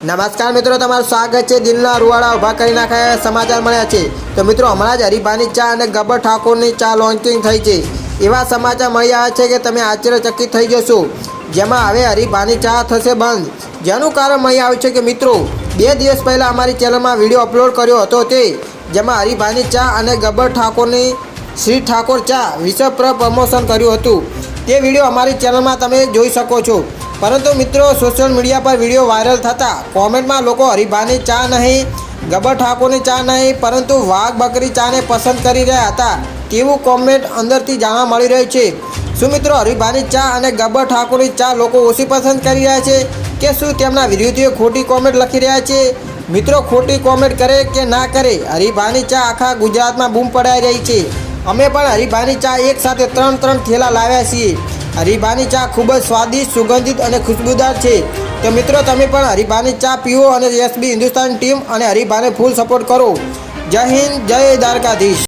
નમસ્કાર મિત્રો, તમારું સ્વાગત છે દિલના રૂવાડા ઊભા કરી નાખ્યા સમાચાર મળ્યા છે. તો મિત્રો, હમણાં જ હરિભાની ચા અને ગબ્બર ઠાકોરની ચા લોન્ચિંગ થઈ છે. એવા સમાચાર મળી આવ્યા છે કે તમે આશ્ચર્યચકિત થઈ જશો. જેમાં હવે હરિભાની ચા થશે બંધ. જેનું કારણ મળી આવ્યું છે કે મિત્રો, બે દિવસ પહેલાં અમારી ચેનલમાં વીડિયો અપલોડ કર્યો હતો તે, જેમાં હરિભાની ચા અને ગબ્બર ઠાકોરની શ્રી ઠાકોર ચા વિશ્વ પ્રમોશન કર્યું હતું. તે વીડિયો અમારી ચેનલમાં તમે જોઈ શકો છો. પરંતુ મિત્રો સોશિયલ મીડિયા પર વીડિયો વાયરલ થતા કોમેન્ટમાં લોકો હરિભાની ચા નહીં, ગબ્બર ઠાકોરની ચા નહીં, પરંતુ વાઘ બકરી ચાને પસંદ કરી રહ્યા હતા તેવું કોમેન્ટ અંદરથી જાણવા મળી રહ્યું છે. શું મિત્રો, હરિભાની ચા અને ગબ્બર ઠાકોરની ચા લોકો ઓછી પસંદ કરી રહ્યા છે કે શું તેમના વિરોધીઓ ખોટી કોમેન્ટ લખી રહ્યા છે? મિત્રો, ખોટી કોમેન્ટ કરે કે ના કરે, હરિભાની ચા આખા ગુજરાતમાં બૂમ પડાઈ રહી છે. અમે પણ હરિભાની ચા એક સાથે ત્રણ ત્રણ થેલા લાવ્યા છીએ. હરિભાની ચા ખૂબ જ સ્વાદિષ્ટ, સુગંધિત અને ખુશબુદાર છે. તો મિત્રો, તમે પણ હરિભાની ચા પીવો અને એસબી હિન્દુસ્તાન ટીમ અને હરિભાને ફૂલ સપોર્ટ કરો. જય હિન્દ, જય દ્વારકાધીશ.